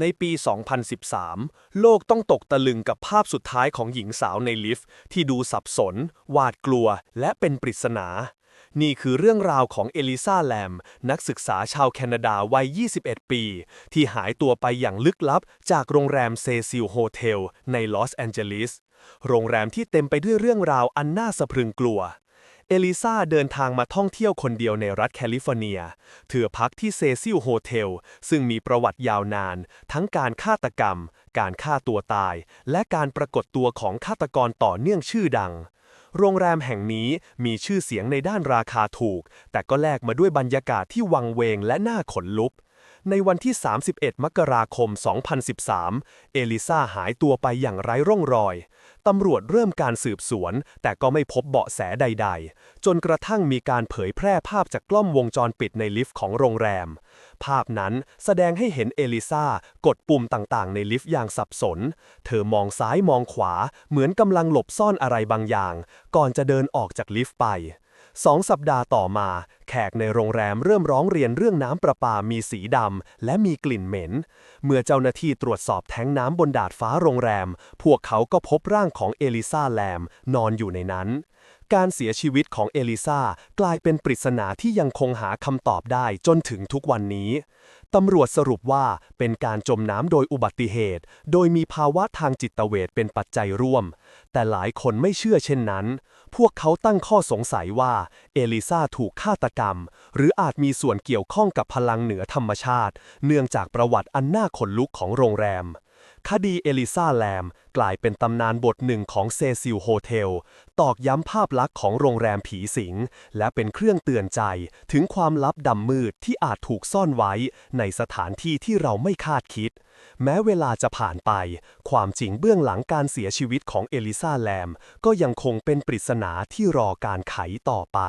ในปี 2013 โลกต้องตกตะลึงกับภาพสุดท้ายของหญิงสาวในลิฟต์ที่ดูสับสน หวาดกลัว และเป็นปริศนา นี่คือเรื่องราวของเอลิซาแลม นักศึกษาชาวแคนาดาวัย 21 ปี ที่หายตัวไปอย่างลึกลับจากโรงแรมเซซิลโฮเทลในลอสแอนเจลิส โรงแรมที่เต็มไปด้วยเรื่องราวอันน่าสะพรึงกลัว เอลิซาเดินทางมาท่องเที่ยวคนเดียวในรัฐแคลิฟอร์เนีย เธอพักที่เซซิลโฮเทล ซึ่งมีประวัติยาวนาน ทั้งการฆาตกรรม การฆ่าตัวตาย และการปรากฏตัวของฆาตกรต่อเนื่องชื่อดัง โรงแรมแห่งนี้มีชื่อเสียงในด้านราคาถูก แต่ก็แลกมาด้วยบรรยากาศที่วังเวงและน่าขนลุก ในวันที่ 31 มกราคม 2013 เอลิซาหายตัวไปอย่างไร้ร่องรอย ตำรวจเริ่มการสืบสวน แต่ก็ไม่พบเบาะแสใด ๆ จนกระทั่งมีการเผยแพร่ภาพจากกล้องวงจรปิดในลิฟต์ของโรงแรม ภาพนั้นแสดงให้เห็นเอลิซากดปุ่มต่างๆ ในลิฟต์อย่างสับสน เธอมองซ้ายมองขวา เหมือนกำลังหลบซ่อนอะไรบางอย่าง ก่อนจะเดินออกจากลิฟต์ไปสองสัปดาห์ต่อมา แขกในโรงแรมเริ่มร้องเรียนเรื่องน้ำประปามีสีดำและมีกลิ่นเหม็น เมื่อเจ้าหน้าที่ตรวจสอบแท้งน้ำบนดาดฟ้าโรงแรม พวกเขาก็พบร่างของเอลิซาแลมนอนอยู่ในนั้น การเสียชีวิตของเอลิซากลายเป็นปริศนาที่ยังคงหาคำตอบได้จนถึงทุกวันนี้ ตำรวจสรุปว่าเป็นการจมน้ำโดยอุบัติเหตุ โดยมีภาวะทางจิตเวชเป็นปัจจัยร่วม แต่หลายคนไม่เชื่อเช่นนั้น พวกเขาตั้งข้อสงสัยว่าเอลิซาถูกฆาตกรรมหรืออาจมีส่วนเกี่ยวข้องกับพลังเหนือธรรมชาติ เนื่องจากประวัติอันน่าขนลุกของโรงแรม คดีเอลิซาแลม กลายเป็นตำนานบทหนึ่งของเซซิลโฮเทล ตอกย้ำภาพลักษณ์ของโรงแรมผีสิง และเป็นเครื่องเตือนใจถึงความลับดำมืดที่อาจถูกซ่อนไว้ ในสถานที่ที่เราไม่คาดคิดแม้เวลาจะผ่านไป ความจริงเบื้องหลังการเสียชีวิตของเอลิซาแลม ก็ยังคงเป็นปริศนาที่รอการไขต่อไป